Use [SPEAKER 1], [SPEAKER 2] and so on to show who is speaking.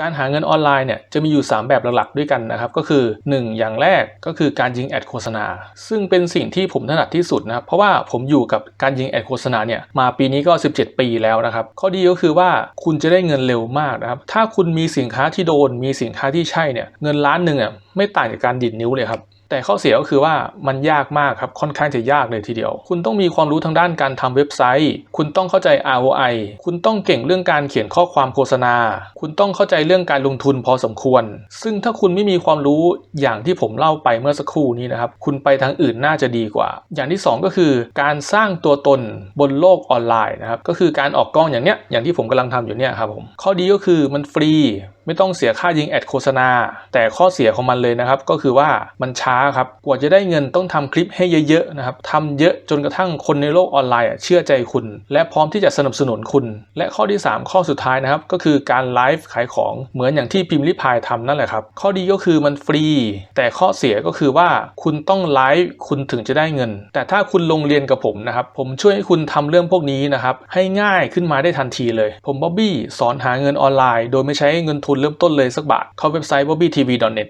[SPEAKER 1] การหาเงินออนไลน์เนี่ยจะมีอยู่ 3 แบบหลักๆด้วยกันนะครับ ก็คือ 1 อย่างแรกก็คือการยิงแอดโฆษณา ซึ่งเป็นสิ่งที่ผมถนัดที่สุดนะครับ เพราะว่าผมอยู่กับการยิงแอดโฆษณาเนี่ยมาปีนี้ก็ 17 ปีแล้วนะครับ ข้อดีก็คือว่าคุณจะได้เงินเร็วมากนะครับ ถ้าคุณมีสินค้าที่โดน มีสินค้าที่ใช่เนี่ยเงินล้านหนึ่งอะไม่ต่างจากการดิดนิ้วเลยครับ แต่ข้อเสียก็คือว่ามันยากมากครับค่อนข้างจะยากเลยทีเดียว คุณต้องมีความรู้ทางด้านการทำเว็บไซต์ คุณต้องเข้าใจ ROI คุณต้องเก่งเรื่องการเขียนข้อความโฆษณา คุณต้องเข้าใจเรื่องการลงทุนพอสมควร ซึ่งถ้าคุณไม่มีความรู้อย่างที่ผมเล่าไปเมื่อสักครู่นี้นะครับ คุณไปทางอื่นน่าจะดีกว่า อย่างที่สองก็คือการสร้างตัวตนบนโลกออนไลน์นะครับก็คือการออกกล้องอย่างเนี้ยอย่างที่ผมกำลังทำอยู่เนี่ยครับผมข้อดีก็คือมันฟรีไม่ต้องเสียค่ายิงแอดโฆษณา แต่ข้อเสียของมันเลยนะครับ ก็คือว่ามันช้าครับ กว่าจะได้เงินต้องทำคลิปให้เยอะๆนะครับทำเยอะจนกระทั่งคนในโลกออนไลน์เชื่อใจคุณ และพร้อมที่จะสนับสนุนคุณ และข้อที่ 3 ข้อสุดท้ายนะครับ ก็คือการไลฟ์ขายของเหมือนอย่างที่พิมพ์ลิพายทำนั่นแหละครับ ข้อดีก็คือมันฟรี แต่ข้อเสียก็คือว่าคุณต้องไลฟ์คุณถึงจะได้เงิน แต่ถ้าคุณลงเรียนกับผมนะครับ ผมช่วยให้คุณทำเรื่องพวกนี้นะครับให้ง่ายขึ้นมาได้ทันทีเลย ผมบ๊อบบี้สอนหาเงินออนไลน์ โดยไม่ใช้เงินทุนเริ่มต้นเลยสักบาท เข้าเว็บไซต์ bobbytv.net